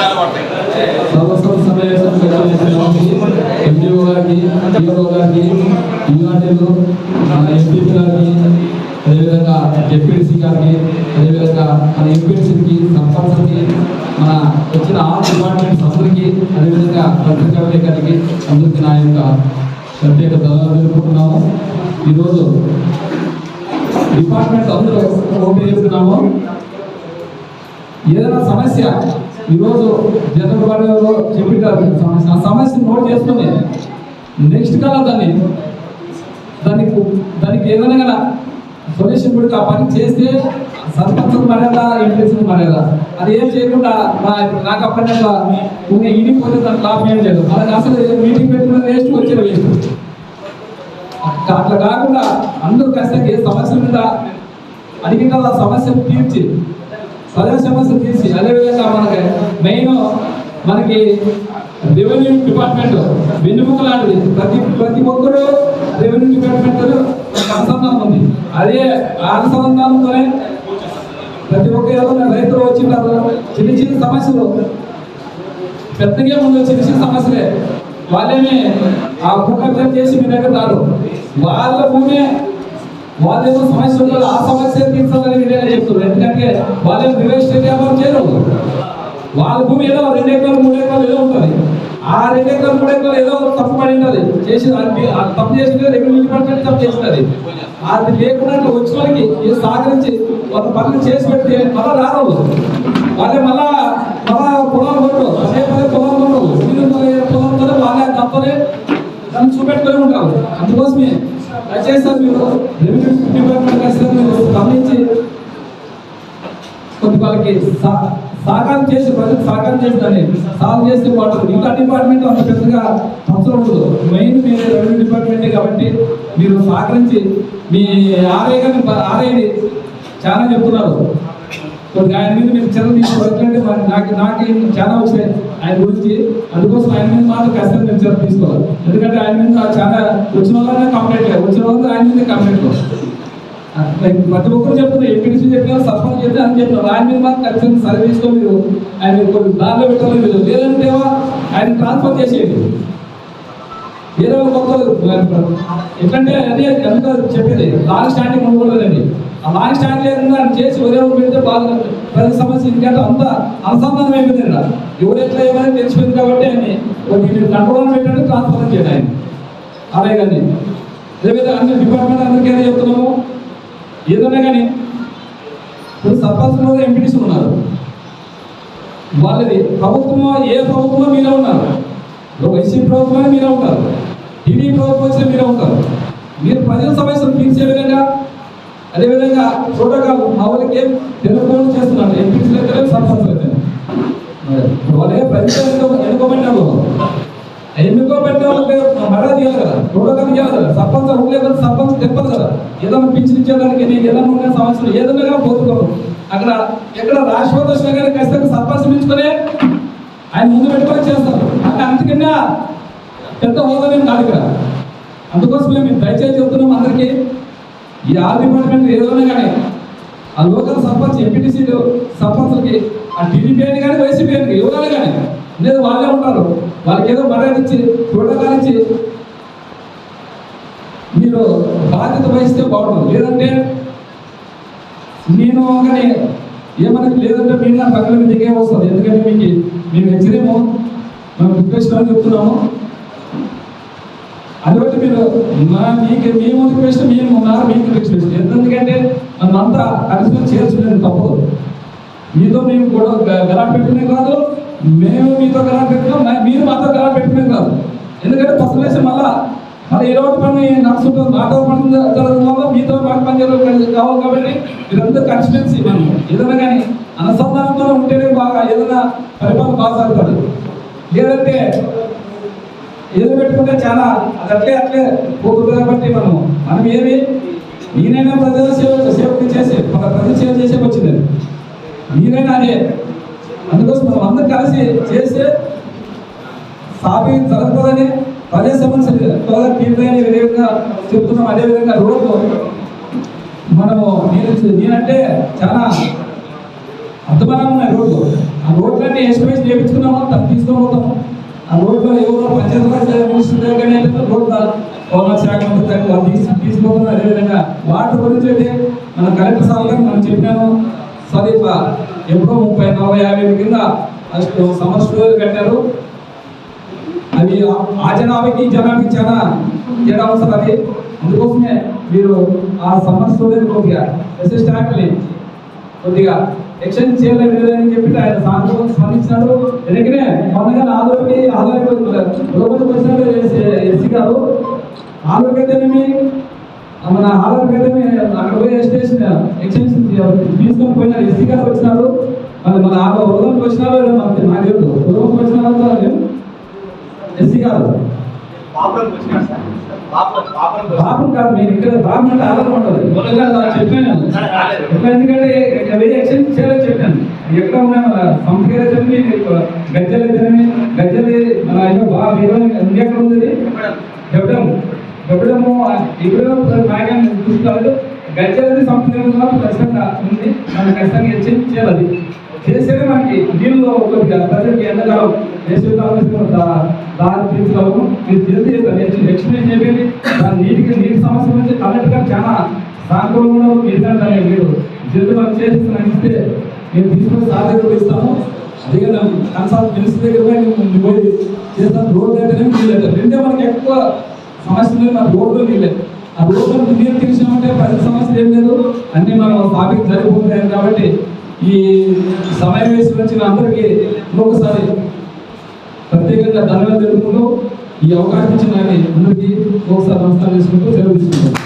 విధానాలు పడతాయి. ప్రభుత్వం సమావేశం ఎండిఓ గారికి ఈఓ గారికి యూఆర్డీలు ఎంపీపీ గారికి అదేవిధంగా డిప్యూటీసీ గారికి అదేవిధంగా మన ఎంపీటీసీకి సర్పంచ్కి మన వచ్చిన ఆల్ డిపార్ట్మెంట్స్ అందరికీ అదేవిధంగా పత్రికా గారికి అందరికీ నా యొక్క ప్రత్యేక ధన్యవాదాలు తెలుపుకున్నాము ఈరోజు డిపార్ట్మెంట్ అందరూ ఓపెన్ చేస్తున్నాము. ఏదైనా సమస్య ఈరోజు జనరల్ బాడీలో చెప్పిటారు. సమస్య ఆ సమస్యను నోట్ చేసుకుని నెక్స్ట్ కల్లా దాన్ని దానికి దానికి ఏదైనా కదా సొల్యూషన్ కూడా ఆ పని చేస్తే సర్పంచ్ మర్యాద ఎంపీసీ మర్యాద. అది ఏం చేయకుండా మా నాకు అప్పటి ఇంకా ఇడిపోతే దానికి లాభం ఏం లేదు. మనకి అసలు మీటింగ్ పెట్టుకున్న వేస్ట్ వచ్చేది వేస్ట్. అట్లా కాకుండా అందరూ ఖచ్చితంగా ఏ సమస్య ఉందా అడిగిన ఆ సమస్యను తీర్చి ప్రజా సమస్య తీసి అదేవిధంగా మనకి మెయిన్ మనకి రెవెన్యూ డిపార్ట్మెంట్ వెన్నుముక లాంటిది. ప్రతి ప్రతి ఒక్కరు రెవెన్యూ డిపార్ట్మెంట్ అనుసంధానం ఉంది. అదే అనుసంధానంతోనే ప్రతి ఒక్క రైతులు వచ్చింటారు. చిన్న చిన్న సమస్యలు. పెద్దగా ముందు చిన్న చిన్న సమస్యలే. వాళ్ళేమి ఆ కుక్క చేసి మీ దగ్గర రాదు వాళ్ళ భూమే వాళ్ళేమో సమస్య ఉండాలి ఆ సమస్య తీర్చాలని మీరేనా చెప్తున్నారు? ఎందుకంటే వాళ్ళేమో రియల్ ఎస్టేట్ వ్యాపారం చేయరు. వాళ్ళ భూమి ఏదో రెండు ఎకరాలు మూడు ఎకరాలు ఏదో ఉంటుంది. ఆ రెండు ఎకరాలు మూడు ఎకరాలు ఏదో తప్పు పడి ఉంటుంది. చేసి తప్పు చేసింది రెవెన్యూ డిపార్ట్మెంట్ తప్పు చేస్తుంది అది లేకుండా వచ్చిన వాళ్ళకి ఏ సహకరించి వాళ్ళ పనులు చేసి పెడితే మళ్ళా రారు. వాళ్ళే మళ్ళా మళ్ళా పొలాలు కొనరు అదే పదే పొలాలు కొనరు మీరు పొలం కొనరు వాళ్ళే తప్పలే దాన్ని చూపెట్టుకొని ఉంటారు. అందుకోసమే దయచేసి సార్ మీరు రెవెన్యూ డిపార్ట్మెంట్ ఖచ్చితంగా మీరు గమనించి కొద్ది వాళ్ళకి సహకారం చేసి ప్రజలకు సహకారం చేసి సాల్వ్ చేస్తే బాగుంటుంది ఇంకా డిపార్ట్మెంట్ అంత పెద్దగా అవసరం ఉండదు. మెయిన్ మీరు రెవెన్యూ డిపార్ట్మెంటే కాబట్టి మీరు సహకరించి మీ ఆర్ఐ గారిని ఆర్ఐని చాలా చెప్తున్నారు. కొద్దిగా ఆయన మీద మీరు చర్యలు తీసుకోవాలంటే మరి నాకు నాకేం చాలా వచ్చాయి ఆయన గురించి. అందుకోసం ఆయన మీద మాత్రం ఖచ్చితంగా మీరు చర్యలు తీసుకోవాలి. ఎందుకంటే ఆయన మీద చాలా వచ్చిన వాళ్ళనే కంప్లైంట్ లేదు. వచ్చిన వాళ్ళకి ఆయన మీద కంప్లైంట్ లైక్ ప్రతి ఒక్కరు చెప్తున్నారు. ఎంపీడీసీ చెప్పినా సర్పంచ్ చెప్పినా అని చెప్తున్నారు ఆయన మీద మాత్రం ఖచ్చితంగా సర్వే తీసుకో మీరు ఆయన కొన్ని దారిలో పెట్టాలి మీరు లేదంటే ఆయన ట్రాన్స్ఫర్ చేసేది ఏదో ఒక ఎట్లంటే అదే ఎంత చెప్పేది? లాంగ్ స్టాండింగ్ ఉండకూడదండి ఆ లాంగ్ స్టాండ్ లేకుండా ఆయన చేసి ఉదయం పెడితే బాగా ప్రతి సమస్య ఎందుకంటే అంత అనుసంధానం అయిపోయింది ఇక్కడ ఎవరు ఎట్లా ఏమైనా తెలిసిపోయింది కాబట్టి ఆయన కంట్రోల్ పెట్టండి ట్రాన్స్ఫర్ చేయండి ఆయన. అలాగే కానీ అదేవిధంగా అన్ని డిపార్ట్మెంట్ అందరికీ ఏదో చెప్తున్నాము. ఏదైనా కానీ ఇప్పుడు సర్పంచ్ ఎంపీటీసీ ఉన్నారు. వాళ్ళది ప్రభుత్వం ఏ ప్రభుత్వమో మీరే ఉన్నారు. నువ్వు వైసీపీ ప్రభుత్వమే మీరే ఉంటారు. టీడీ ప్రభుత్వం వచ్చే మీరే ఉంటారు. మీరు ప్రజల సమస్యలు తీర్చే విధంగా అదేవిధంగా చూడగా మా వాళ్ళకి ఏం తెలుగుకోవడం చేస్తున్నారు ఎంపీసీ అయితే సర్పంచ్ అయితే వాళ్ళే ప్రజలు ఎన్నుకో ఎన్నుకోబెట్టే ఎన్నుకోబడిన వాళ్ళకి మర్యాద ఇవ్వాలి కదా. ప్రోటోకాల్ తీయాలి కదా. సర్పంచ్ ఉండలేదు సర్పంచ్ తెప్పదు కదా. ఏదైనా పింఛన్ నేను ఏదైనా ఉన్న సమస్యలు ఏదైనా కానీ పోతున్నారు. అక్కడ ఎక్కడ రాష్ట్రపతి వచ్చినా కానీ ఖచ్చితంగా సర్పంచ్ పిలుచుకునే ఆయన ముందు పెట్టుకొని చేస్తారు. అంటే అంతకన్నా పెద్ద హోదా మేము కాదు ఇక్కడ. అందుకోసమే మేము దయచేసి చెప్తున్నాం అందరికీ ఈ ఆర్ డిపార్ట్మెంట్ ఏదైనా కానీ ఆ లోకల్ సర్పంచ్ ఎంపీటీసీలు సర్పంచ్లకి ఆ టీడీపీ అని కానీ వైసీపీ అని ఎవరైనా కానీ లేదు వాళ్ళే ఉంటారు. వాళ్ళకి ఏదో మర్యాద ఇచ్చి ప్రోటోకాల్ ఇచ్చి మీరు బాధ్యత వహిస్తే బాగుంటుంది. లేదంటే నేను కానీ ఏమన్నా లేదంటే మీరు నా పక్కన దిగే వస్తుంది ఎందుకంటే మీకు మేము హెచ్చరేమో మేము రిక్వెస్ట్ అని చెప్తున్నాము. అదొకటి మీరు మా మీకు మేము రిక్వెస్ట్ మేము ఉన్నారు మీకు రిక్వెస్ట్ ఎందుకంటే మనంతా కలిసి చేర్చలేదు తప్పదు మీతో మేము కూడా గలా పెట్టినే కాదు. మేము మీతో గలా పెట్టినాం మీరు మాతో గలా పెట్టినే కాదు. ఎందుకంటే ఫస్ట్ వేసి మళ్ళా. మళ్ళీ ఈ రోజు పని నడుస్తుంటుంది. మాతో పని జరగడం వల్ల మీతో మాకు పని జరగదు కావాలి కాబట్టి మీరంతా కన్స్టిట్యున్సీ మనం. ఏదైనా కానీ అనుసంధానంతో ఉంటేనే బాగా ఏదైనా పరిపాలన బాగా లేదంటే ఏదో పెట్టుకుంటే చాలా అది అట్లే అట్లే పోతుంది కాబట్టి మనం మనం ఏమి నేనైనా ప్రజల సేవ సేవకు చేసే ప్రజల సేవ చేసే వచ్చింది. మీరైనా అదే. అందుకోసం మనం అందరం కలిసి చేస్తే సాపి జరుగుతుందని ప్రజా సమస్య త్వరగా తీర్చాయని విధంగా చెప్తున్నాం. అదేవిధంగా రోడ్లు మనము నేను నేనంటే చాలా అర్థమనం ఉన్నాయి రోడ్లు ఆ రోడ్లన్నీ ఎస్టిమేషన్ చేయించుకున్నాము? తను తీసుకొని ఆ రోడ్లో ఎవరో పంచాయతీ రాజ్ మినిస్టర్ దగ్గర రోడ్డు హోంగార్డ్ శాఖ మంత్రి దగ్గర అదేవిధంగా వాటి గురించి అయితే మన కలెక్టర్ సార్ మనం చెప్పాను సదీప ఎప్పుడో ముప్పై నలభై యాభై కింద అసలు సమర్ కట్టారు అవి ఆ- జనాభాకి జనాభాకి చాలా తేడా వస్తుంది అది. అందుకోసమే మీరు ఆ సమస్యలు కొద్దిగా ఎస్ఎస్ ట్యాక్ని కొద్దిగా ఎక్స్చేంజ్ చేయలేదు లేదని చెప్పి ఆయన సానుకూలంగా స్పందించినాడు. వెనకనే మొన్నగా ఆదోకి ఆదాయపడి లోపలికి వచ్చినట్టు ఎస్సీ గారు ఆదోకైతేనేమి మన ఆదోకైతేనే అక్కడ పోయి స్టేషన్ ఎక్స్చేంజ్ తీసుకొని పోయినాడు ఎస్సీ గారు వచ్చినారు. మరి మన ఆదో ఉదయంకి వచ్చినారో లేదో మనకి నాకు తెలియదు ఉదయంకి వచ్చినారో ఎస్సీ గారు బాబు కాదు. మీరు ఇక్కడ బాబు అంటే మొదలుగా నాకు చెప్పాను. ఎందుకంటే వెయ్యి ఎక్స్చేంజ్ చేయాలని చెప్పాను. ఎక్కడ ఉన్నాను? సంపేర గజ్జలు గజ్జలు మన బాగా ఇంకెక్కడ ఉంది ఇప్పుడు నాయకులు చూసుకోలేదు గజ్జలది సంపద ఖచ్చితంగా ఉంది. మనం ఖచ్చితంగా ఎక్స్చేంజ్ చేయాలి చేసేది మనకి. నీళ్ళు కొద్దిగా ప్రజలకి ఎంతకాలం వేసవికాలం దారి తీర్చగలము మీరు జల్దీ ఎక్స్ప్లెయిన్ చేయండి దాని నీటికి నీటి సమస్య నుంచి కలెక్టర్ గారు చాలా సానుకూలంగా ఎందుకంటే మీరు జిల్లు మనం చేసి నాకు మేము తీసుకొని సాధ్యత ఇస్తాము. అదే కన్సల్ట్ మినిస్టర్ దగ్గర పోయి పోయి చేస్తాం. రోడ్డు దగ్గర నీళ్ళు రెండే మనకి ఎక్కువ సమస్య లేదు మన రోడ్లు నీళ్ళే. ఆ రోడ్డు నీళ్ళు తీర్చామంటే ప్రజల సమస్య ఏం లేదు. అన్నీ మనం టాపిక్ జరిగిపోతున్నాయి కాబట్టి ఈ సమావేశం వచ్చిన అందరికీ ఇంకొకసారి ప్రత్యేకంగా ధన్యవాదాలు తెలుపుకుంటూ ఈ అవకాశం ఇచ్చిన అందరికీ ఒకసారి నమస్కారం చేసుకుంటూ సెలవు తీసుకుంటాం.